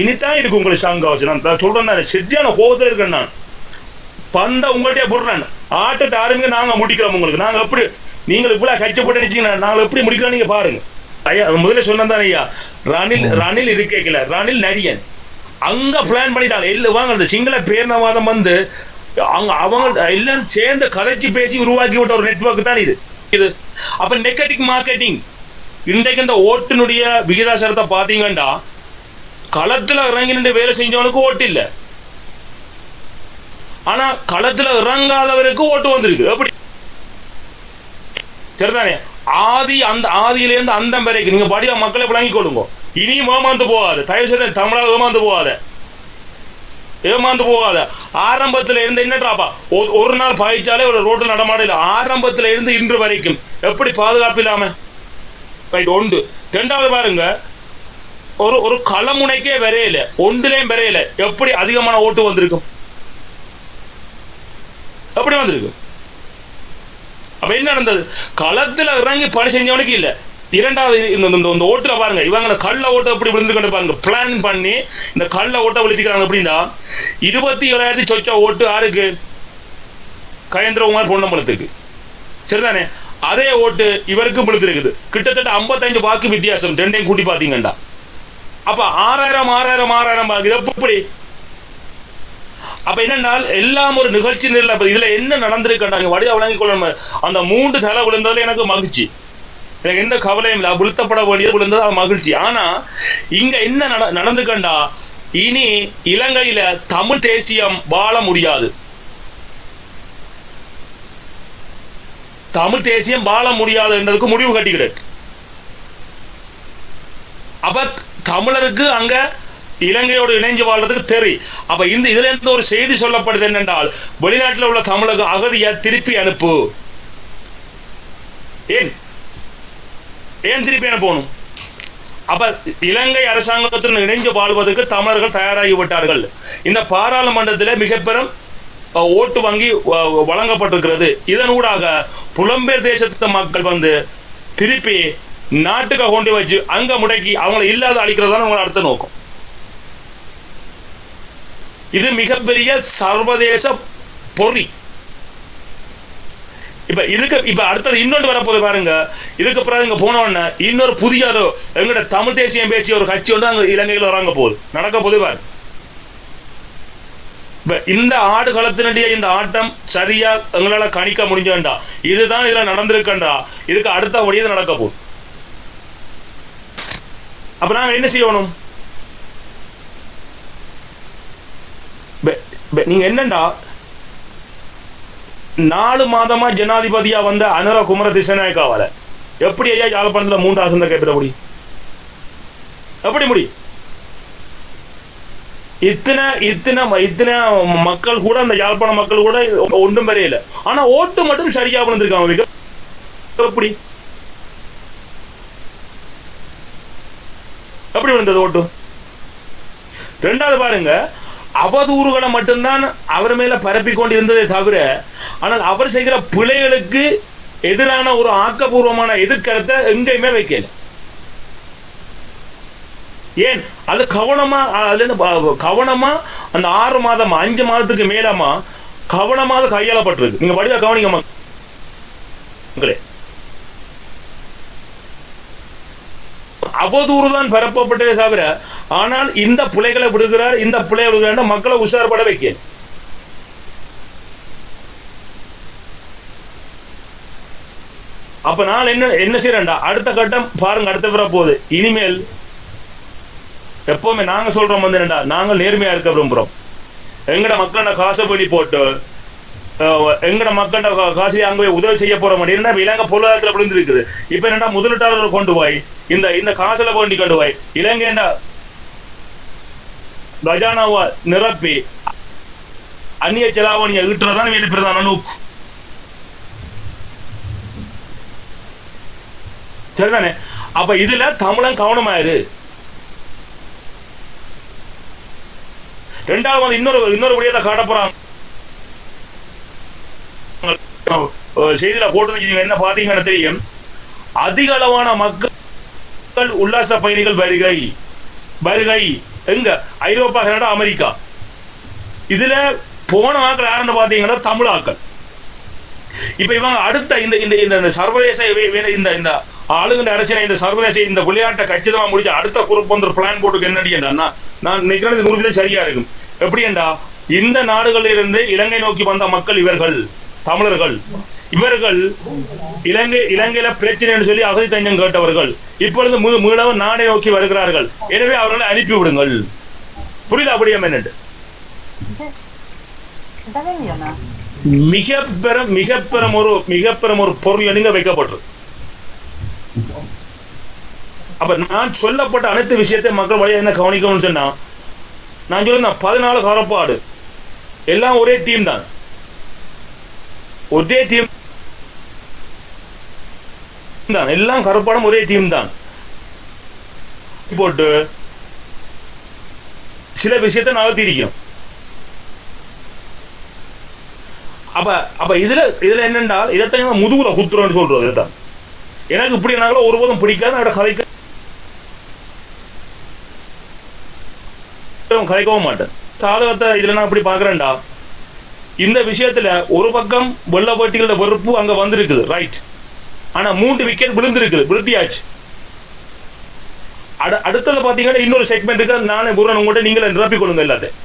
இனித்தான் இருக்கு உங்களுக்கு சங்கம். நான் சொல்றேன் சரியான கோபத்துல இருக்கேன் நான். பந்த உங்கள்கிட்ட போடுறேன். ஆட்டத்தை ஆரம்பிங்க நாங்க முடிக்கிறோம் உங்களுக்கு. நாங்க எப்படி நீங்கள் இவ்வளவு கஷ்டப்பட்டு அடிச்சீங்கன்னா நாங்க எப்படி முடிக்கிறோம் நீங்க பாருங்க. ஐயா முதல்ல சொன்னேன் தானே ஐயா. ரணில் ரணில் இருக்கல ரணில் நரியன் அங்க பிளான் பண்ணிட்டாங்க. இல்ல வாங்க அந்த சிங்கள பேரணவாதம் வந்து அவங்க அவங்க எல்லாரும் சேர்ந்து கதைச்சு பேசி உருவாக்கி விட்ட ஒரு நெட்வொர்க் தான் இது. இது. அப்ப நெகட்டிவ் மார்க்கெட்டிங் இன்றைக்கு இந்த ஓட்டினுடைய விகிதாசாரத்தை பாத்தீங்கன்னா களத்துல இறங்கி நின்று வேலை செஞ்சவனுக்கு ஓட்டு இல்ல. ஆனா களத்துல இறங்காதவருக்கு ஓட்டு வந்திருக்கு. எப்படி? சரிதானே? ஆதி அந்த ஆதியிலேருந்து அந்த வரைக்கும் நீங்க படியா மக்களை விளங்கிக் கொள்ளுங்க. இனியும் ஏமாந்து போகாது. தயவு செய்து தமிழாக ஏமாந்து போகாத. ஏமாந்து போகாத. ஆரம்பத்துல இருந்து என்னடாப்பா? ஒ- ஒரு நாள் பாய்ச்சாலே ஒரு ரோட்டில் நடமாடல. ஆரம்பத்துல இருந்து இன்று வரைக்கும் எப்படி பாதுகாப்பு இல்லாம? ரைட் ஒன்று. ரெண்டாவது பாருங்க. ஒரு ஒரு களமுனைக்கே வரையில. ஒன்றுலயும் வரையில. எப்படி அதிகமான ஓட்டு வந்திருக்கும்? எப்படி வந்திருக்கும்? அப்ப என்ன நடந்தது? களத்துல இறங்கி பணி செஞ்சவனுக்கு இல்ல. இரண்டாவது இந்த இந்த- இந்த ஓட்டுல பாருங்க. இவங்க கள்ள ஓட்டை எப்படி விழுந்து பாருங்க. பிளான் பண்ணி இந்த கள்ள ஓட்டை விழுத்திக்கிறாங்க அப்படின்னா இருபத்தி ஏழாயிரத்தி சொச்ச ஓட்டு யாருக்கு? கயந்திரகுமார் பொன்னம்பலத்துக்கு. சரிதானே? அதே ஓட்டு இவருக்கு விழுத்திருக்குது கிட்டத்தட்ட 55 வாக்கு வித்தியாசம். ரெண்டையும் கூட்டி பாத்தீங்கண்டா அப்ப ஆறாயிரம் ஆறாயிரம் ஆறாயிரம் ஆகுது இது எப்படி? அப்ப என்னென்னால் எல்லாம் ஒரு நிகழ்ச்சி நிலை அப்ப இதுல என்ன நடந்திருக்காங்க வடிவா வழங்கிக் கொள்ளணும் அந்த மூன்று தலை விழுந்ததுல எனக்கு மகிழ்ச்சி. எனக்கு எந்த கவலையும் இல்லை. விழுத்தப்பட வேண்டியது விழுந்தது மகிழ்ச்சி. ஆனா இங்க என்ன நட நடந்துக்கண்டா இனி இலங்கையில தமிழ் தேசியம் வாழ முடியாது. தமிழ் தேசியம் வாழ முடியாது என்றதுக்கு முடிவு கட்டிக்கிடு. அப்ப தமிழருக்கு அங்க இலங்கையோடு இணைஞ்சு வாழ்றதுக்கு தெரி. அப்ப இந்த இதுல இருந்து ஒரு செய்தி சொல்லப்படுது என்னென்றால் வெளிநாட்டில் உள்ள தமிழக அகதியை திருப்பி அனுப்பு. ஏன்? ஏன் திருப்பி அனுப்பணும்? அப்ப இலங்கை அரசாங்கத்துடன் இணைஞ்சு வாழ்வதற்கு தமிழர்கள் தயாராகி விட்டார்கள். இந்த பாராளுமன்றத்தில் மிக பெரும் ஓட்டு வங்கி வ- வழங்கப்பட்டிருக்கிறது. இதனூடாக புலம்பெயர் தேசத்து மக்கள் வந்து திருப்பி நாட்டுக்கு கொண்டு வச்சு அங்க முடக்கி அவங்களை இல்லாத அழிக்கிறதான உங்களை அடுத்த நோக்கம். இது மிகப்பெரிய சர்வதேச பொறி. இப்ப இதுக்கு இப்ப அடுத்தது இன்னொன்று வரப்போது பாருங்க. இதுக்கு பிறகு இங்க போன உடனே இன்னொரு புதிய ஒரு எங்கட தமிழ் தேசியம் பேசிய ஒரு கட்சி வந்து அங்க இலங்கையில் வராங்க போகுது. நடக்க போது பாருங்க இப்ப இந்த ஆடு களத்தினுடைய இந்த ஆட்டம் சரியா எங்களால கணிக்க முடிஞ்ச இதுதான் இதுல நடந்திருக்கண்டா. இதுக்கு அடுத்த வழியை நடக்க போகுது. அப்ப நாங்க என்ன செய்யணும்? நீங்க என்னண்டா? நாலு மாதமா ஜனாதிபதியா வந்த அனுர குமர திசநாயக்காவால எப்படி ஐயா யாழ்ப்பாணத்துல மூன்று ஆசந்த கேட்கிற முடி? எப்படி முடி? இத்தனை இத்தனை இத்தனை மக்கள் கூட அந்த யாழ்ப்பாண மக்கள் கூட ஒன்றும் பெரியல ஆனா ஓட்டு மட்டும் சரியா வந்திருக்காங்க எப்படி? எப்படி விழுந்தது ஓட்டு? ரெண்டாவது பாருங்க அவதூறுகளை மட்டும்தான் அவர் மேல பரப்பி கொண்டு இருந்ததே தவிர ஆனால் அவர் செய்கிற பிள்ளைகளுக்கு எதிரான ஒரு ஆக்கப்பூர்வமான எதிர்கருத்தை எங்கேயுமே வைக்கல. ஏன்? அது கவனமா அதுல கவனமா அந்த ஆறு மாதம் அஞ்சு மாதத்துக்கு மேலமா கவனமாக கையாளப்பட்டிருக்கு. நீங்க வடிவா கவனிங்க மக்களே அவதூறு தான் பரப்பப்பட்டதே தவிர ஆனால் இந்த பிள்ளைகளை விடுகிறார் இந்த பிள்ளையை விடுகிறார் மக்களை உஷார்பட வைக்க அப்ப நான் என்ன என்ன செய்யறேன்டா அடுத்த கட்டம் பாருங்க அடுத்த பிற போகுது. இனிமேல் எப்பவுமே நாங்க சொல்றோம் வந்து என்னடா நாங்கள் நேர்மையா இருக்க விரும்புறோம். எங்கட மக்களை காசை பண்ணி போட்டு எங்கட மக்கள்கிட்ட கா- காசு அங்க போய் உதவி செய்ய போற மாதிரி என்ன இலங்கை பொருளாதாரத்துல விழுந்திருக்குது இப்ப என்னடா முதலீட்டாளர்கள் கொண்டு போய் இந்த இந்த காசுல கொண்டு கொண்டு போய் இலங்கை கஜானாவை நிரப்பி அந்நிய செலாவணியை ஈட்டுறதான் வேலை பிரதான நோக்கு. சரிதானே? அப்ப இதுல தமிழன் கவனமாயிரு. ரெண்டாவது இன்னொரு இன்னொரு விடயத்தை காட்ட செய்தியில போட்டு என்ன பாத்தீங்கன்னா தெரியும்? அதிக அளவான மக்கள் உல்லாச பயணிகள் வருகை. வருகை. எங்க? ஐரோப்பா கனடா அமெரிக்கா. இதுல போன ஆக்கள் யாருன்னு பாத்தீங்கன்னா தமிழ் ஆக்கள். இப்ப இவங்க அடுத்த இந்த இந்த இந்த இந்த சர்வதேச இந்த இந்த ஆளுங்கிற அரசியல் இந்த சர்வதேச இந்த விளையாட்டை கச்சிதமா முடிச்சு அடுத்த குரூப் வந்து பிளான் போட்டுக்கு என்னடி நான் நினைக்கிறேன் இது நூறு சரியா இருக்கும். எப்படி என்றா இந்த நாடுகளிலிருந்து இலங்கை நோக்கி வந்த மக்கள் இவர்கள். தமிழர்கள். இவர்கள் இலங்கை இலங்கையில பிரச்சனைன்னு சொல்லி அகதி தஞ்சம் கேட்டவர்கள். இப்பொழுது மீ- மீளவும் நாடை நோக்கி வருகிறார்கள். எனவே அவர்களை அனுப்பி விடுங்கள். புரியல அப்படியே என்னட்டு மிக பெரும் மிக பெரும் ஒரு மிக பெரும் ஒரு பொருள் நீங்க வைக்கப்பட்டது அப்ப நான் சொல்லப்பட்ட அனைத்து விஷயத்தை மக்கள் வழியாக என்ன கவனிக்கணும்னு சொன்னா நான் சொல்லுறேன் பதினாலு காலப்பாடு. எல்லாம் ஒரே டீம் தான். ஒரே டீம் தான். எல்லாம் கருப்பாடும் ஒரே டீம் தான். போட்டு சில விஷயத்தை நகர்த்திருக்கிறோம் அப்ப அப்ப இதுல இதுல என்னண்டா இதைத்தான் முதுகுல குத்துறோம்னு சொல்றது இதுதான் எனக்கு இப்படி என்னாலும் ஒருபோதும் பிடிக்காது அவட கலைக்க கலைக்கவும் மாட்டேன். சாதகத்தை இதுல நான் இப்படி பாக்குறேன்டா இந்த விஷயத்துல ஒரு பக்கம் வெள்ள போட்டிகளோட வெறுப்பு அங்க வந்திருக்குது ரைட் ஆனா மூன்று விக்கெட் விழுந்திருக்குது விழுத்தியாச்சு. அடு அடுத்தது பாத்தீங்கன்னா இன்னொரு செக்மெண்ட் இருக்கு நானே குருவன் உங்கள்கிட்ட நீங்களே நிரப்பிக் கொள்ளுங்க எல்லாத்தையும்.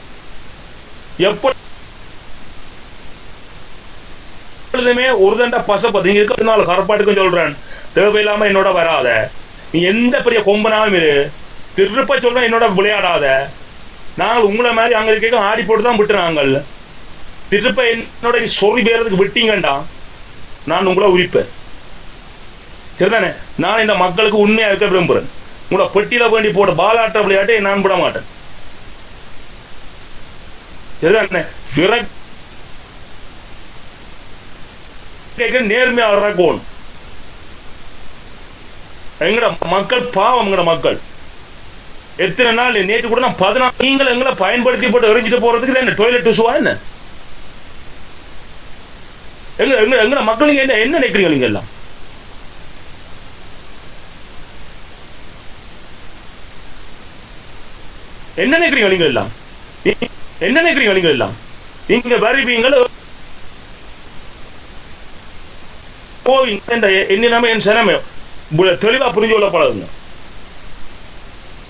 எப்பொழுதுமே ஒரு தண்டா பசப்பது நீங்க இருக்க நாள் கரப்பாட்டுக்கும் சொல்றேன் தேவையில்லாம என்னோட வராத. நீ எந்த பெரிய கொம்பனாலும் இரு திருப்ப சொல்றேன் என்னோட விளையாடாத. நாங்கள் உங்களை மாதிரி அங்க இருக்க ஆடி போட்டு தான் விட்டுறாங்க திருப்ப என்னோட நீ சொல்லி பேரதுக்கு விட்டீங்கண்டா. நான் உங்களை உரிப்பேன். சரிதானே நான் இந்த மக்களுக்கு உண்மையாக இருக்க விரும்புறேன். உங்களை பெட்டியில் வேண்டி போட்ட பாலாட்ட விளையாட்டை நான் விட மாட்டேன். சரிதானே விரக் கேட்க நேர்மையா இறக்கணும் எங்கட மக்கள் பாவம் எங்கட மக்கள். எத்தனை நாள்? நேற்று கூட நான் பதினாறு நீங்கள் எங்களை பயன்படுத்தி போட்டு எரிஞ்சிட்டு போறதுக்கு என்ன டொய்லெட் டுசுவா என்ன? எங்க எங்க எங்க மக்கள் நீங்க என்ன என்ன நினைக்கிறீங்க நீங்க எல்லாம்? என்ன நினைக்கிறீங்க நீங்க எல்லாம்? என்ன நினைக்கிறீங்க நீங்க எல்லாம்? நீங்க வருவீங்களோ? போவீங்க இந்த என்ன என் சனமே தெளிவா புரிஞ்சு கொள்ள பழகுங்க.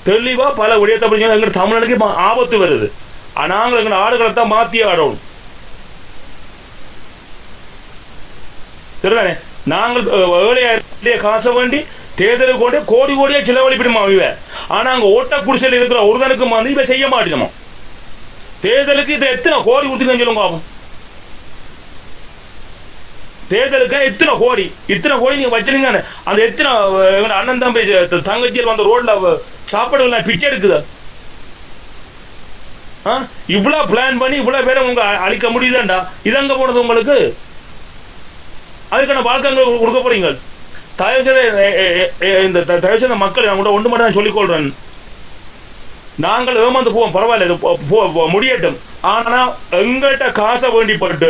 தெளிவா பல விடயத்தை புரிஞ்சு எங்க தமிழனுக்கு ஆபத்து வருது. ஆனா நாங்கள் எங்க ஆடுகளை தான் மாத்தி ஆடணும். சரிதானே நாங்கள் அஹ், காசை வேண்டி தேர்தலுக்கு கொண்டு கோடி கோடியாக செலவழிப்பிடுமா இவ? ஆனா அங்க ஓட்ட குடிசையில் இருக்கிற ஒருதனுக்கு வந்து இவ செய்ய மாட்டேனுமா? தேர்தலுக்கு இதை எத்தனை கோடி கொடுத்துக்கன்னு சொல்லுங்க ஆகும் தேர்தலுக்கு எத்தனை கோடி? இத்தனை கோடி நீங்க வச்சிருங்க அந்த எத்தனை அண்ணன் தம்பி தங்கச்சியில் வந்த ரோட்ல சாப்பாடு பிச்சை எடுக்குதா? இவ்வளவு பிளான் பண்ணி இவ்வளவு பேரை உங்க அழிக்க முடியுதாண்டா? இதங்க போனது உங்களுக்கு? அதுக்கான வாழ்க்கை கொடுக்க போறீங்க தயவு செய்து இந்த தயவு செய்த மக்கள் நான் கூட ஒன்று மட்டும் நான் சொல்லிக் கொள்றேன் நாங்கள் ஏமாந்து போவோம் பரவாயில்ல இது முடியட்டும். ஆனா எங்கள்கிட்ட காசை வேண்டிப்பட்டு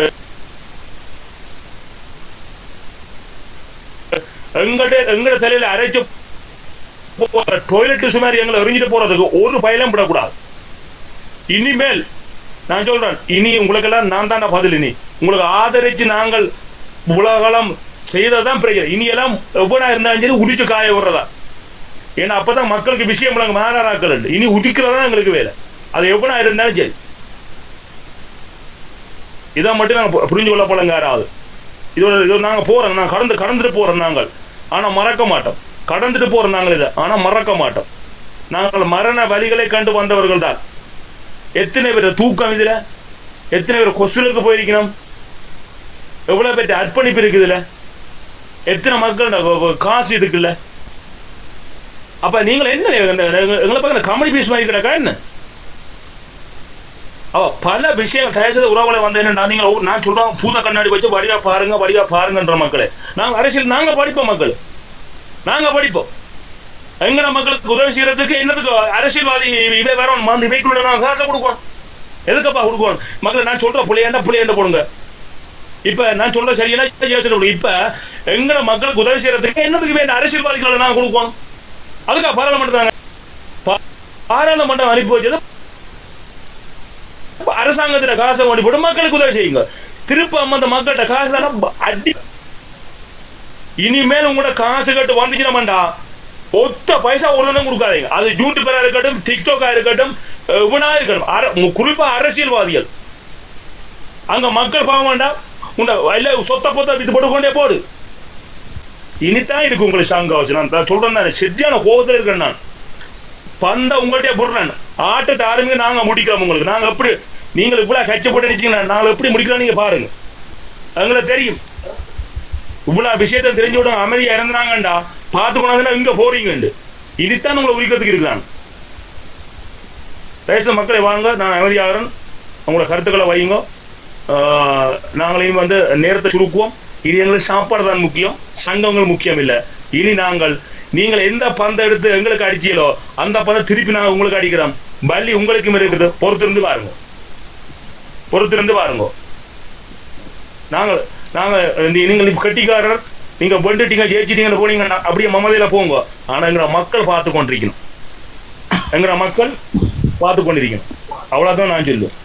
எங்கிட்ட எங்கட தலையில அரைச்சு டொய்லெட் சுமாரி எங்களை எரிஞ்சிட்டு போறதுக்கு ஒரு பயலும் விடக்கூடாது. இனிமேல் நான் சொல்றேன் இனி உங்களுக்கெல்லாம் நான் தானே பதில் இனி. உங்களுக்கு ஆதரிச்சு நாங்கள் உலகம் செய்ததான் பிரச்சனை இனி எல்லாம் எவ்வளோ இருந்தாலும் சரி உடிச்சு காய விடுறதா? ஏன்னா அப்பதான் மக்களுக்கு விஷயம் விளங்க மாறாராக்கள் இல்லை. இனி உடிக்கிறதா எங்களுக்கு வேலை. அது எவ்வளோ இருந்தாலும் சரி. இதை மட்டும் நாங்கள் புரிஞ்சு கொள்ள போலங்க யாராவது இதோட இது நாங்கள் போறோம். நான் கடந்து கடந்துட்டு போறோம் நாங்கள். ஆனால் மறக்க மாட்டோம். கடந்துட்டு போறோம் நாங்கள் இதை. ஆனால் மறக்க மாட்டோம். நாங்கள் மரண வழிகளை கண்டு வந்தவர்கள் தான் எத்தனை பேர் தூக்கம் இதுல? எத்தனை பேர் கொசுலுக்கு போயிருக்கணும்? எவ்வளவு பேர் அர்ப்பணிப்பு இருக்குதுல்ல? எத்தனை மக்கள் காசு இருக்குல்ல? அப்போ நீங்கள் என்ன எங்களை பக்கம் கமெடி பீஸ் மாதிரி கிடக்கா என்ன? அவ பல விஷயங்கள் தயாரிச்சது செய்த உறவுகளை வந்து என்னன்னா நான் சொல்கிறோம் பூத கண்ணாடி வச்சு வடிவா பாருங்க வடிவா பாருங்கன்ற மக்களே. நாங்க அரசியல் நாங்க படிப்போம் மக்கள். நாங்க படிப்போம். எங்கட மக்களுக்கு உதவி செய்யறதுக்கு என்னதுக்கு அரசியல்வாதி இவை வேற வந்து இவைக்குள்ள நான் காசை கொடுக்கணும். எதுக்கப்பா கொடுக்கணும்? மக்கள் நான் சொல்கிறேன் புள்ளையாண்டா புள்ளையாண்ட போடுங்க. இப்ப நான் சொல்ற சரியான யோசனை இப்ப எங்கட மக்களுக்கு உதவி செய்யறதுக்கு என்னதுக்கு வேண்டிய அரசியல்வாதிகளை நான் கொடுக்கணும்? அதுக்கா பாராளுமன்றத்தாங்க பாராளுமன்றம் அனுப்பி வச்சது அரசாங்கத்துல காசை ஓடி போட்டு மக்களுக்கு உதவி செய்யுங்க. திருப்ப அந்த மக்கள்கிட்ட காசு அடி இனிமேல் உங்களோட காசு கட்டு வந்துச்சுனா ஒத்த பைசா ஒன்றும் கொடுக்காதீங்க. அது யூடியூபரா இருக்கட்டும் டிக்டாக்கா இருக்கட்டும் இவனா இருக்கட்டும். அர- குறிப்பா அரசியல்வாதிகள். அங்க மக்கள் பாவம் வேண்டாம் இல்ல சொத்த பொத்த இது போட்டு கொண்டே போடு. இனித்தான் இருக்கு உங்களுக்கு சங்கம் வச்சு நான் தான் சொல்றேன் நான். சரியான கோபத்தில் இருக்கேன் நான். பந்த உங்கள்கிட்ட போடுறேன் ஆட்டத்தை ஆரம்பிங்க நாங்க முடிக்கிறோம் உங்களுக்கு? நாங்க எப்படி? நீங்கள் இவ்வளவு கச்சப்பட்டு நிச்சீங்கன்னா நாங்க எப்படி முடிக்கிறோம் நீங்க பாருங்க. எங்களை தெரியும். இவ்வளவு விஷயத்தை தெரிஞ்சு விட அமைதியா இறந்துனாங்கண்டா பார்த்து கொண்டாந்து இங்க போறீங்கண்டு. இதுதான் உங்களை உயிர்க்கிறதுக்கு இருக்கலாம் பேச மக்களை வாங்க. நான் அமைதியாகிறேன். உங்களோட கருத்துக்களை வையுங்க. நாங்களையும் வந்து நேரத்தை சுருக்குவோம். இனி எங்களுக்கு சாப்பாடு தான் முக்கியம். சங்கங்கள் முக்கியம் இல்லை. இனி நாங்கள் நீங்கள் எந்த பந்தை எடுத்து எங்களுக்கு அடிச்சீங்களோ அந்த பந்தை திருப்பி நாங்கள் உங்களுக்கு அடிக்கிறோம். பள்ளி உங்களுக்கும் இருக்குது. பொறுத்திருந்து பாருங்க. பொறுத்திருந்து பாருங்க. நாங்கள் நாங்கள் நீங்கள் கட்டிக்காரர். நீங்க வந்துட்டீங்க ஜெயிச்சிட்டீங்க போனீங்கன்னா அப்படியே மமதையில போங்க. ஆனா எங்கிற மக்கள் பார்த்து கொண்டிருக்கணும் எங்கிற மக்கள் பார்த்து கொண்டிருக்கணும் அவ்வளவுதான் நான் சொல்லுவேன்.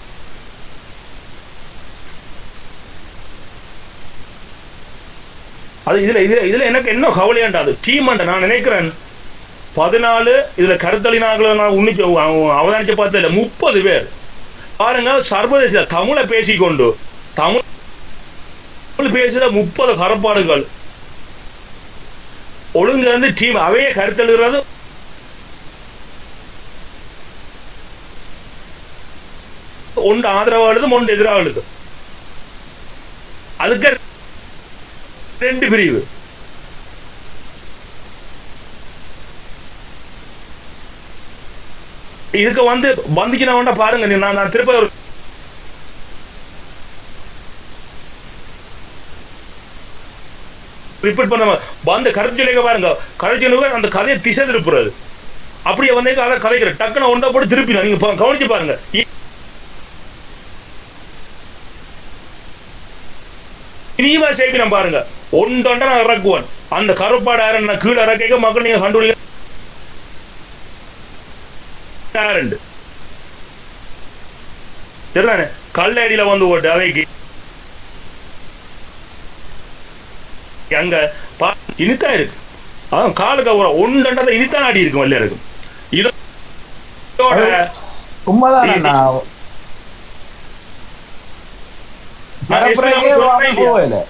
அது இதுல இதுல இதுல எனக்கு என்ன கவலையாண்டா அது? டீம் நான் நினைக்கிறேன் பதினாலு இதுல கருத்தளினார்கள் நான் உன்னிச்சு அவதானிச்சு பார்த்ததில்ல. முப்பது பேர். பாருங்க சர்வதேச தமிழை பேசிக்கொண்டு தமிழ் தமிழ் பேசுற முப்பது கரப்பாடுகள். ஒழுங்கு வந்து டீம் அவையே கருத்தெழுகிறது. ஒன்று ஆதரவா எழுதும் ஒன்று எதிராக எழுதும் அதுக்கு ரெண்டு பிரிவு. இதுக்கு வந்து வந்துச்சு பாருங்க நீ- நான் நான் திருப்ப ரிப்பீட் பண்ண வந்து கருத்து பாருங்க கருத்து அந்த கதையை திசை திருப்புறது. அப்படியே வந்து அதை கதைக்கிற டக்குன்னு ஒன்றா போட்டு திருப்பினா நீங்க கவனிச்சு பாருங்க. இ- இனியுமா சேர்க்கிறேன் பாருங்க. ஒன்றொண்ட நான் இறக்குவேன். அந்த கருப்பாடு யாரும் நான் கீழே இறக்க மக்கள் நீங்க கண்டுபிடிக்க சரிதானே? கல்லடியில வந்து ஓட்டு அவைக்கு. அங்க பா இனித்தான் இருக்கு. அதான் காலுக்கு ஒரு ஒன்றண்டதை இனித்தான் ஆடி இருக்கும் வல்ல இருக்கும் இதோட உண்மைதான் நான் நான் பரப்புரைக்கே எஸ்பி வாங்க நான் இல்லையா? போகல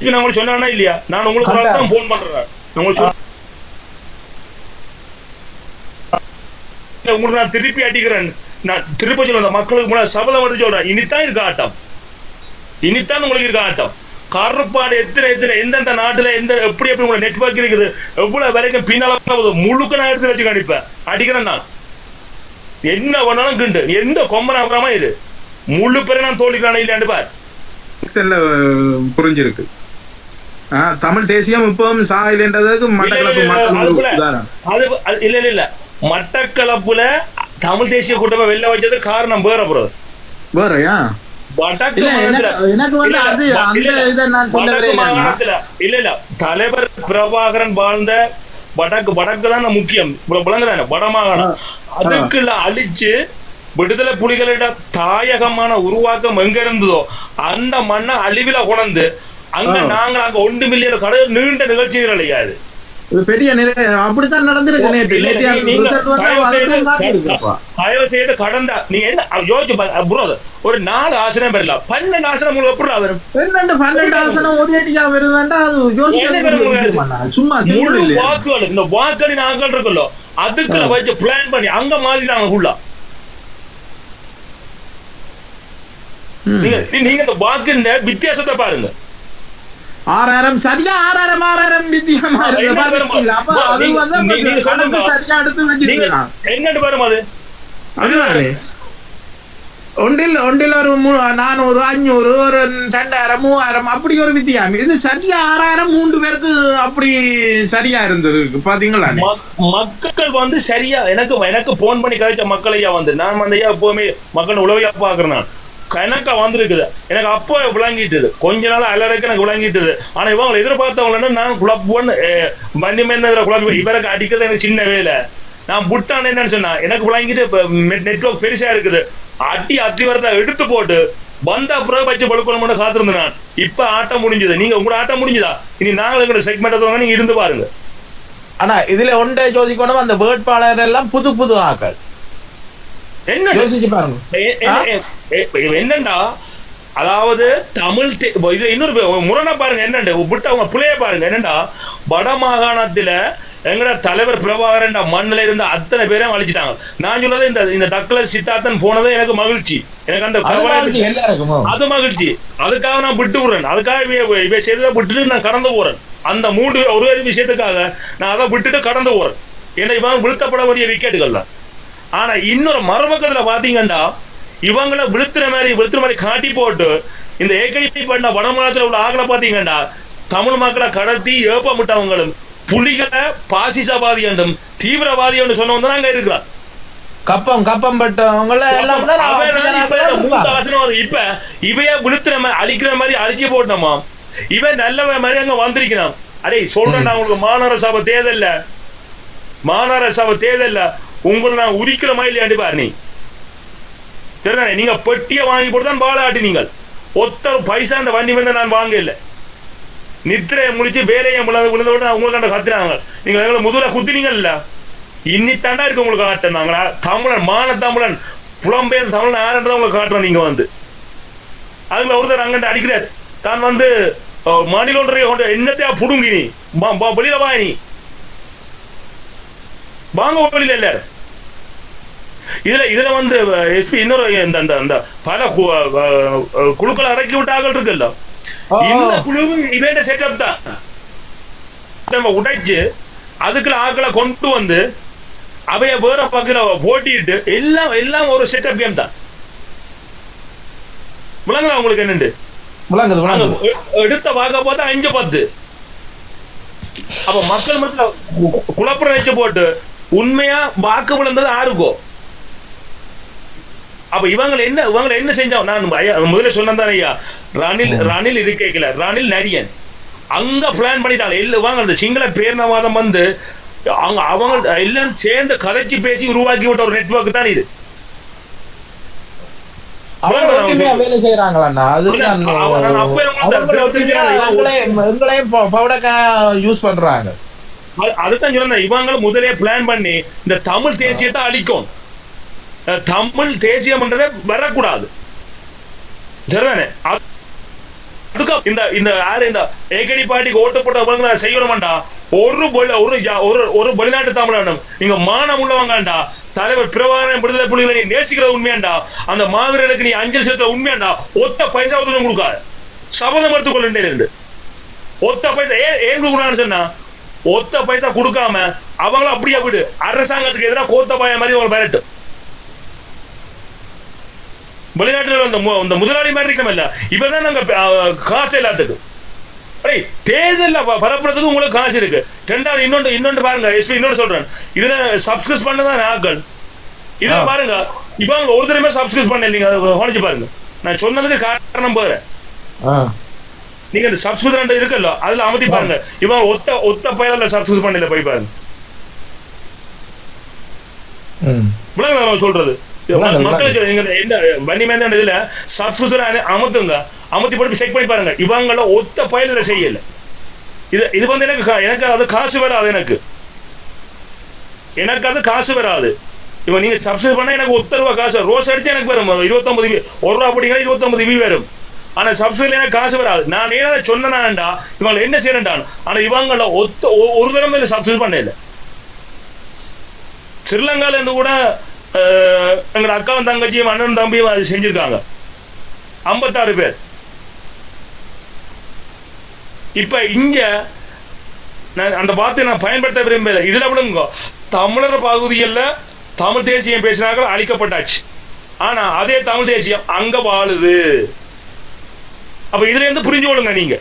இது நான் உங்களுக்கு சொன்னா இல்லையா? நான் உங்களுக்கு போன் பண்றேன். நான் உங்களுக்கு உங்களுக்கு நான் திருப்பி அடிக்கிறேன். நான் திருப்பி சொல்றேன். மக்களுக்கு முன்னாடி சபதம் வந்து சொல்றேன். இனித்தான் இருக்கு ஆட்டம். இனித்தான் உங்களுக்கு இருக்க ஆட்டம். கருப்பாடு எத்தனை எத்தனை எந்தெந்த நாட்டுல எந்த எப்படி எப்படி உங்களை நெட்வொர்க் இருக்குது எவ்வளவு வரைக்கும் பின்னால முழுக்க நான் எடுத்து வச்சு கணிப்பேன். அடிக்கிறேன் நான். என்ன பண்ணாலும் கிண்டு. எந்த கொம்பனா அப்புறமா இது முழு பேரை நான் தோல்விக்கான இல்லையாண்டு பார். செல்ல புரிஞ்சிருக்கு. தமிழ் தேசியம் இப்பவும் சாயில்ன்றதுக்கு மட்டக்களப்பு இல்ல, இல்ல, மக்கள் இல்ல இல்ல இல்ல. மட்டக்களப்புல தமிழ் தேசிய கூட்டமை வெளில வச்சது காரணம் வேற போறது வேறயா? இல்ல இல்ல, தலைவர் பிரபாகரன் வாழ்ந்த வடக்கு வடக்கு தான் முக்கியம். விளங்குதானே? வடமாகாணம் அதுக்குள்ள அழிச்சு விடுதலை புலிகளிட தாயகமான உருவாக்கம் எங்க இருந்ததோ அந்த மண்ணை அழிவில கொண்டு அங்க. நாங்க அங்க ஒன்று மில்லியன் கடை நீண்ட நிகழ்ச்சிகள் இது? பெரிய அப்படித்தான் நடந்திருக்கு நீ- கடந்த நீங்க என்ன யோசிச்சு ஒரு நாலு ஆசனம் பெறலாம் பன்னெண்டு ஆசனம் உங்களுக்கு எப்படி வரும்? பன்னெண்டு பன்னெண்டு ஆசனம் ஒரு ஏட்டிக்கா வருதாண்டா அது என்ன யோசிக்க பெருமை சும்மா முழு வாக்குகள் இந்த வாக்களின் ஆட்கள் இருக்குல்ல அதுக்குள்ள வச்சு பிளான் பண்ணி அங்க மாதிரி நாங்க ஃபுல்லா. நீங்க நீங்க இந்த வித்தியாசத்தை பாருங்க. ஆறாயிரம் சரியா ஆறாயிரம் ஆறாயிரம் இருக்கு? அப்ப அது வந்து சொல்லுங்க. சரியா எடுத்து என்னட்டு வரும் அது அதுதானே ஒன்றில் ஒன்றில் ஒரு நானூறு அஞ்சூறு ஒரு ரெண்டாயிரம் மூவாயிரம் அப்படி ஒரு வித்தியாசம் இது சரியா ஆறாயிரம் மூன்று பேருக்கு அப்படி சரியா இருந்திருக்கு பாத்தீங்களா மக்- மக்கள் வந்து சரியா எனக்கு எனக்கு போன் பண்ணி கழிச்ச மக்கள் ஐயா வந்து நான் வந்து ஐயா எப்பவுமே மக்கள் உளவையா பாக்குறேன் நான் வந்திருக்குது. எனக்கு அப்போ விளங்கிட்டுது. கொஞ்ச நாள் அலறக்கு எனக்கு விளங்கிட்டுது. ஆனா இவங்க எதிர்பார்த்தவங்கள நான் குழப்புவன் வண்டி குழப்பம் இவருக்கு அடிக்கிறது எனக்கு சின்ன வேலை. நான் புட்டான் என்னன்னு சொன்னா எனக்கு விளங்கிட்டு நெட்ஒர்க் பெருசா இருக்குது. அடி அத்தி வரத எடுத்து போட்டு வந்த அப்புறம் வச்சு பழுக்கணும்னு காத்திருந்தேன். நான் இப்ப ஆட்டம் முடிஞ்சது. நீங்க உங்களோட ஆட்டம் முடிஞ்சுதா? இனி நாங்களும் எங்களோட செக்மெண்ட் நீங்க இருந்து பாருங்க. ஆனா இதுல ஒன்றை யோசிக்கணும். அந்த வேட்பாளர் எல்லாம் புது புது ஆக்கள் என்ன யோசிச்சு பாருங்க எ- எ- எ- எ- என்னண்டா? அதாவது தமிழ் இது இன்னொரு முரணா பாருங்க என்னண்டு? விட்டு அவங்க பிள்ளைய பாருங்க. என்னண்டா? வட மாகாணத்துல எங்கட தலைவர் பிரபாகரன் மண்ணில் இருந்த அத்தனை பேரையும் அழிச்சிட்டாங்க. நான் சொன்னது இந்த இந்த டக்ளஸ் சித்தார்த்தன் போனது எனக்கு மகிழ்ச்சி. எனக்கு அந்த அது மகிழ்ச்சி. அதுக்காக நான் விட்டு விடுறேன். அதுக்காக இவ செய்ததை விட்டுட்டு நான் கடந்து போறேன். அந்த மூன்று ஒரு விஷயத்துக்காக நான் அதை விட்டுட்டு கடந்து போறேன். ஏன்னா இவன் விழுத்தப்பட வேண்டிய விக்கெட்டுகள் தான் ஆனா இன்னொரு மறுபக்கத்துல பாத்தீங்கன்னா இவங்கள விழுத்துற மாதிரி விழுத்துற மாதிரி காட்டி போட்டு இந்த ஏக்கடி பண்ண வடமாநிலத்தில் உள்ள ஆக்களை பாத்தீங்கன்னா தமிழ் மக்களை கடத்தி ஏப்பமிட்டவங்களும் புலிகளை பாசிசவாதி என்றும் தீவிரவாதி என்று சொன்னவங்க அங்க இருக்கிறான். கப்பம் கப்பம் பட்டவங்கள இப்ப இவைய விழுத்துற மாதிரி அழிக்கிற மாதிரி அழிச்சு போட்டோமா? இவன் நல்லவன் மாதிரி அங்க வந்திருக்கிறான். அடே சொல்றேன் உங்களுக்கு மாநகர சபை தேர்தல்ல மாநகர சபை தேர்தல்ல உங்களை நான் உரிக்கிற இல்லையாண்டு பாரு நீ தெரியுதானே நீங்க பெட்டியை வாங்கி போட்டு தான் பால நீங்கள். ஒத்த பைசா அந்த வண்டி வந்து நான் வாங்க இல்லை நித்திரையை முடிச்சு வேலையை விழுந்து விழுந்த விட உங்களுக்கு அந்த கத்துறாங்க நீங்க எங்களை முதல்ல குத்துனீங்கல்ல. இன்னித்தாண்டா இருக்கு உங்களுக்கு காட்டுனாங்களா தமிழன் மான தமிழன் புலம்பெயர் தமிழன் யாருன்றத உங்களுக்கு காட்டுறோம் நீங்க வந்து. அதுல ஒருத்தர் அங்கிட்ட அடிக்கிறார். தான் வந்து அஹ், மாநில கொண்டு என்னத்தையா புடுங்கி நீ வெளியில வா நீ வாங்க வெளியில எல்லாரும். இதுல இதுல வந்து எஸ்பி இன்னொரு இந்த இந்த இந்த பல குழுக்களை இறக்கி விட்ட ஆக்கள் இருக்குல்ல? இந்த குழுவும் இவன் செட்டப் தான். நம்ம உடைச்சு அதுக்குள்ள ஆட்களை கொண்டு வந்து அவைய வேற பக்கத்துல போட்டிட்டு எல்லாம் எல்லாம் ஒரு செட்டப் கேம் தான். விளங்குதா உங்களுக்கு என்னண்டு? எடுத்த பார்க்க பார்த்தா அஞ்சு பத்து. அப்ப மக்கள் மத்தியில குழப்பம் வச்சு போட்டு உண்மையா வாக்கு விழுந்தது ஆறுக்கோ அப்ப இவங்க என்ன இவங்க என்ன செஞ்சா நான் முதல்ல சொன்னதான் ஐயா. ரணில் ரணில் இது கேட்கல. ரணில் நரியன். அங்க பிளான் பண்ணிட்டாங்க. இல்ல வாங்க அந்த சிங்கள பேரினவாதம் வந்து அவங்க அவங்க எல்லாம் சேர்ந்து கதைச்சு பேசி உருவாக்கி விட்ட ஒரு நெட்வொர்க் தான் இது? வேலை எங்களையும் எங்களையும் பவுடக்கா யூஸ் பண்றாங்க. அது- அதுதான் சொன்னேன் இவங்களும் முதலே பிளான் பண்ணி இந்த தமிழ் தேசியத்தை அழிக்கும். தமிழ் தேசியம்ன்றதே வரக்கூடாது. சரிதானே? அதுக்கு இந்த இந்த யாரு இந்த ஏகடி பாட்டிக்கு ஓட்டு போட்டவங்க செய்யணுமாண்டா? ஒரு ஒரு ஜா- ஒரு ஒரு வெளிநாட்டு தமிழனும் நீங்க மானம் உள்ளவங்கண்டா. தலைவர் பிரபாகரன் விடுதலை புலிகளை நீ நேசிக்கிறது உண்மையாண்டா? அந்த மாவீரனுக்கு நீ அஞ்சல் செலுத்த உண்மையாண்டா? ஒத்த பைசா ஒதுங்க கொடுக்காது சபதம் எடுத்துக் இருந்து. ஒத்த பைசா ஏன் ஏன் கொடுக்கணும்னு சொன்னா? ஒத்த பைசா கொடுக்காம அவங்களும் அப்படியே விடு. அரசாங்கத்துக்கு எதிராக கோத்த பாய மாதிரி அவங்க விரட்டு வெளிநாட்டுல அந்த அந்த முதலாளி மாதிரி இருக்கமில்ல இப்பதான் நாங்க அஹ், காசு எல்லாத்துக்கும் அடே தேர்தல்ல பரப்புறதுக்கு உங்களுக்கு காசு இருக்கு. ரெண்டாவது இன்னொன்று இன்னொன்று பாருங்க எஸ்பி இன்னொன்று சொல்றேன். இதுல சப்ஸ்கிரைப் பண்ணதான் ஆக்கள்? இதுல. பாருங்க. இவங்க ஒரு தடவை சப்ஸ்கிரைப் பண்ண இல்லைங்க அதை பாருங்க. நான் சொன்னதுக்கு காரணம் போறேன் ஆ. நீங்க இந்த சப்ஸ்கிரைப் இருக்குல்ல அதுல அமர்த்தி பாருங்க. இவன் ஒத்த ஒத்த பயல சப்ஸ்கிரைப் பண்ணல போய் பாருங்க. விளங்க சொல்றது. மக்களுக்கு நீங்க என்ன வன்னி மேந்த இதுல சப்ஸ்கிரைப் அமர்த்துங்க அமர்த்தி போட்டு செக் பண்ணி பாருங்க. இவங்கள ஒத்த பயல செய்யல. இது இது வந்து எனக்கு எனக்கு அது காசு வராது எனக்கு. எனக்கு அது காசு வராது. இவன் நீங்க சப்ஸ்கிரைப் பண்ணா எனக்கு ஒத்த ரூபா காசு ரோஸ் அடிச்சு எனக்கு வரும். இருபத்தொன்பது ஒரு ரூபா அப்படிங்கிற இருபத்தொன்பது வி வரும். ஆனா சப்ஸ்கிரைப் எனக்கு காசு வராது. நான் ஏன் சொன்னேன்டா இவங்க என்ன செய்யறேன்டான் ஆனா இவங்கள ஒத்த ஒ- ஒரு தடவை சப்ஸ்கிரைப் பண்ணல ஸ்ரீலங்கால இருந்து கூட அஹ், எங்களோட அக்காவும் தங்கச்சியும் அண்ணன் தம்பியும் அது செஞ்சிருக்காங்க. ஐம்பத்தாறு பேர். இப்ப இங்க நான் அந்த வார்த்தையை நான் பயன்படுத்த விரும்பல. இதுல விடுங்க தமிழர் பகுதியில் தமிழ் தேசியம் பேசினாங்க அழிக்கப்பட்டாச்சு. ஆனா அதே தமிழ் தேசியம் அங்க வாழுது. அப்ப இதுல இருந்து புரிஞ்சு கொள்ளுங்க நீங்க.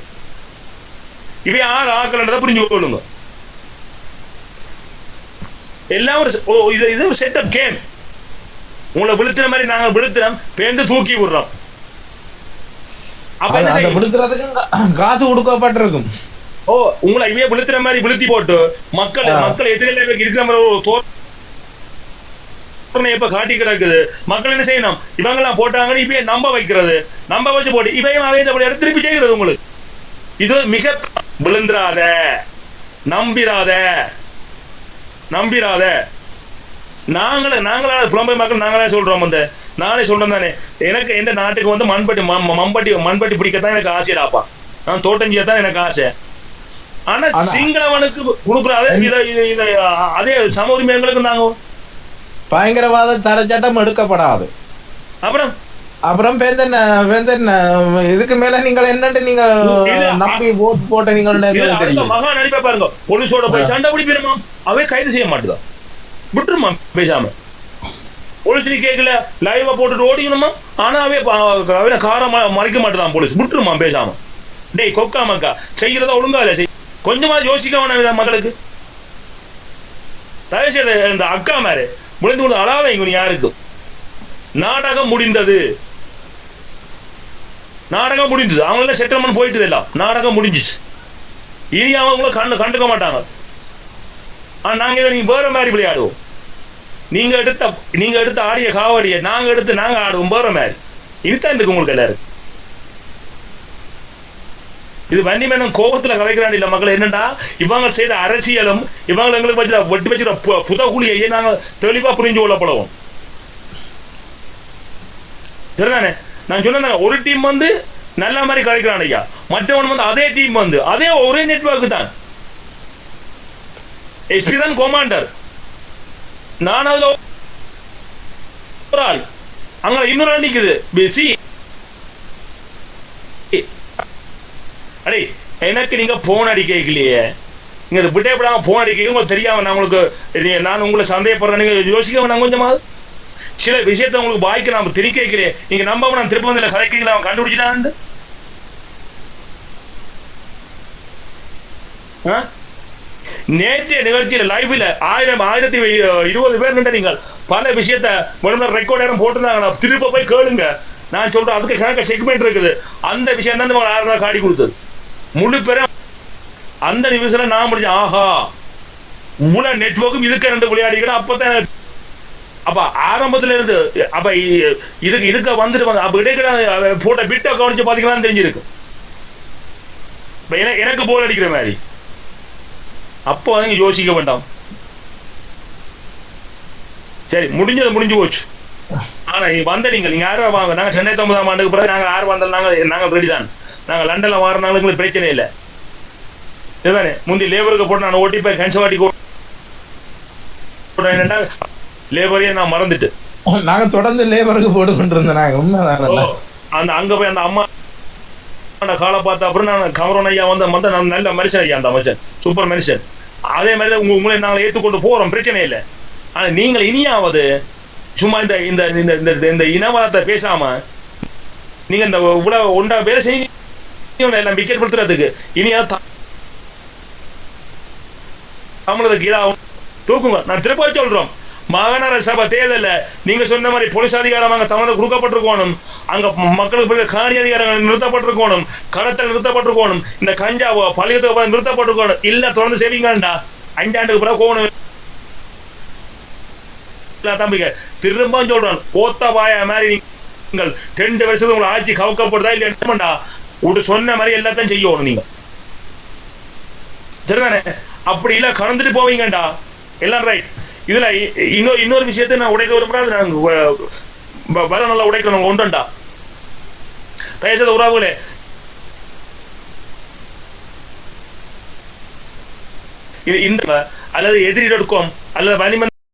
இவை யார் ஆக்கலன்றதை புரிஞ்சு கொள்ளுங்க எல்லாம் ஒரு இது இது ஒரு செட்டப் கேம் உங்களை விழுத்துற மாதிரி நாங்க விழுத்துறோம் பேருந்து தூக்கி விடுறோம். அப்ப அந்த செய்யும்? விடுத்துறதுக்கு கா- காசு கொடுக்கப்பட்டிருக்கும் ஓ உங்களை இவையே விழுத்துற மாதிரி விழுத்தி போட்டு மக்கள். மக்கள் எதிரில் இருக்கிற மாதிரி உடனே இப்ப காட்டி கிடக்குது. மக்கள் என்ன செய்யணும்? இவங்கெல்லாம் போட்டாங்கன்னு இப்ப நம்ப வைக்கிறது. நம்ப வச்சு போட்டு இவையும் அவையும் திருப்பி செய்கிறது உங்களுக்கு. இது மிக விழுந்துராத நம்பிராத நம்பிராத நாங்களே நாங்களே புலம்பை மக்கள் நாங்களே சொல்றோம் வந்து நானே சொல்றேன் தானே. எனக்கு எந்த நாட்டுக்கு வந்து மண்பட்டி மம்பட்டி மண்பட்டி பிடிக்கத்தான் எனக்கு ஆசைடாப்பா நான் தோட்டஞ்சியா தான் எனக்கு ஆசை. ஆனா சிங்களவனுக்கு இதை இதை அதே சம உரிமை எங்களுக்கு நாங்க பயங்கரவாத தடை சட்டம் எடுக்கப்படாது. அப்புறம்? அப்புறம் வேந்தன் வேந்தன் இதுக்கு மேல நீங்கள் என்னன்னு நீங்க நம்பி ஓட்டு போட்ட தெரியும் மகா நடிப்பை பாருங்க. போலீஸோட போய் சண்டை பிடிப்பிருமா அவே கைது செய்ய மாட்டுதா? விட்டுருமா பேசாம? போலீஸ் நீ கேட்கல லைவா போட்டுட்டு ஓடிக்கணுமா? ஆனா அவே அவன காரை ம- மறைக்க மாட்டுதான் போலீஸ். விட்டுருமா பேசாம? டேய் கொக்கா மக்கா செய்யறதா ஒழுங்கா இல்ல செய். கொஞ்சமா யோசிக்க வேணாம் மக்களுக்கு. தயவு செய்து இந்த அக்கா மேரு. முடிந்து கொண்டு அழாத இங்க யாருக்கும் நாடகம் முடிந்தது. நாடகம் முடிஞ்சது. அவங்கள செட்டில்மெண்ட் போயிட்டு எல்லாம். நாடகம் முடிஞ்சிச்சு. இனி அவங்கள கண்டு கண்டுக்க மாட்டாங்க. ஆனா நாங்க இதை நீங்க வேற மாதிரி விளையாடுவோம். நீங்க எடுத்த நீங்க எடுத்த ஆடிய காவடிய நாங்க எடுத்து நாங்க ஆடுவோம். வேற மாதிரி. இதுதான் இருக்கு உங்களுக்கு எல்லாருக்கும். இது வன்னிமேனம் கோபத்துல கலைக்கிறான் இல்ல மக்கள். என்னடா இவங்க செய்த அரசியலும் இவங்க எங்களுக்கு வச்சு வெட்டி வச்சுக்கிற புதகுலியையே நாங்க தெளிவா புரிஞ்சு கொள்ளப்படுவோம் சரிதானே நான் சொன்னேன் ஒரு டீம் வந்து நல்ல மாதிரி கலைக்கிறான் ஐயா. மற்றவன் வந்து அதே டீம் வந்து அதே ஒரே நெட்வொர்க் தான். எஸ்பி தான் கொமாண்டர் நான் அதுல ஒரு ஆள். அங்க இன்னொரு ஆள் நிக்குது. பிசி அடே எனக்கு நீங்க போன் அடிக்கலையே. நீங்க இது விட்டப்படாம போன் அடி உங்களுக்கு தெரியாம நான் உங்களுக்கு நீ- நான் உங்களை சந்தேகப்படுறேன். நீங்க யோசிக்க வேணாம் கொஞ்சமாவது சில விஷயத்தை உங்களுக்கு பாய்க்கு நாம திரிக்க வைக்கிறேன் நீங்க நம்ப நான் திருப்ப வந்து கலைக்கிறீங்களா அவன் கண்டுபிடிச்சிட்டான் நேற்றைய நிகழ்ச்சியில் லைவ்ல ஆயிரம் ஆயிரத்தி இருபது பேர் நின்று நீங்கள். பல விஷயத்த முதல்ல ரெக்கார்ட் நேரம் போட்டிருந்தாங்க. திருப்ப போய் கேளுங்க. நான் சொல்றேன் அதுக்கு கணக்க செக்மெண்ட் இருக்குது. அந்த விஷயம் தான் உங்களுக்கு ஆயிரம் ரூபாய் காடி கொடுத்தது. முழு பேரும் அந்த நிமிஷத்துல நான் முடிஞ்சேன் ஆஹா முழு நெட்வொர்க்கும் இதுக்கு ரெண்டு விளையாடிக்கிறேன் அப்பதான் எனக்கு அப்ப ஆரம்பத்துல இருந்து அப்ப இதுக்கு இதுக்கு வந்துட்டு வந்து அப்ப இடைக்கிட போட்ட பிட்டை கவனிச்சு பாத்தீங்கன்னா தெரிஞ்சிருக்கு எனக்கு போல் அடிக்கிற மாதிரி. அப்போ வந்து யோசிக்க வேண்டாம். சரி முடிஞ்சது முடிஞ்சு போச்சு. ஆனா நீ வந்த நீங்கள் நீங்க யாரும் வாங்க. நாங்க ரெண்டாயிரத்தி ஒன்பதாம் ஆண்டுக்கு பிறகு நாங்க யார் வந்தாலும் நாங்க நாங்க ரெடி தான். நாங்க லண்டன்ல மாறினாலும் எங்களுக்கு பிரச்சனை இல்லை. இதுதானே? முந்தி லேபருக்கு போட்டு நான் ஓட்டி போய் கன்சவாட்டி என்னடா? லேபரையே நான் மறந்துட்டு. நாங்க தொடர்ந்து லேபருக்கு போட்டு கொண்டிருந்தோம் நாங்க உண்மைதான் அந்த அங்க போய் அந்த அம்மா காலை பார்த்த அப்புறம் நான் கமரோன் ஐயா வந்து வந்து நான் நல்ல மனுஷன் ஐயா அந்த மனுஷன். சூப்பர் மனுஷன். அதே மாதிரி தான் உங்க உங்களை நாங்கள் ஏற்றுக்கொண்டு போறோம். பிரச்சனை இல்லை. ஆனா நீங்கள் இனியாவது சும்மா இந்த இந்த இந்த இந்த இனவாதத்தை பேசாம நீங்க இந்த உல ஒன்றா வேலை செய்ய நம்பிக்கைப்படுத்துறதுக்கு விக்கெட் இனியாவது தமிழருக்கு இதாகும் தூக்குங்க. நான் திருப்ப சொல்றோம். மாகாண சபை தேர்தல நீங்க சொன்ன மாதிரி போலீஸ் அதிகாரம் அங்க தமிழர் கொடுக்கப்பட்டிருக்கணும். அங்க மக்களுக்கு காணி அதிகாரங்கள் நிறுத்தப்பட்டிருக்கணும். கடத்தல் நிறுத்தப்பட்டிருக்கணும். இந்த கஞ்சா பள்ளியத்துக்கு நிறுத்தப்பட்டிருக்கணும். இல்ல தொடர்ந்து செய்வீங்கடா அஞ்சாண்டுக்கு பிறகு போகணும் தம்பிங்க திரும்ப சொல்றேன். கோத்த பாய மாதிரி நீங்கள் ரெண்டு வருஷத்துக்கு உங்களை ஆட்சி கவக்கப்படுதா இல்ல என்னடா சொன்ன மாதிரி எல்லாத்தையும் செய்யணும் நீங்க சரிதானே? அப்படி இல்ல கடந்துட்டு போவீங்கடா எல்லாம் ரைட் இதுல இன்னொரு இன்னொரு விஷயத்த நான் உடைக்க விரும்புறேன். நாங்க வர நல்லா உடைக்கணும். ஒன்றுண்டா? தயசத உறவுகளே. இந்த அல்லது எதிரி டாட் காம் அல்லது வனிமன்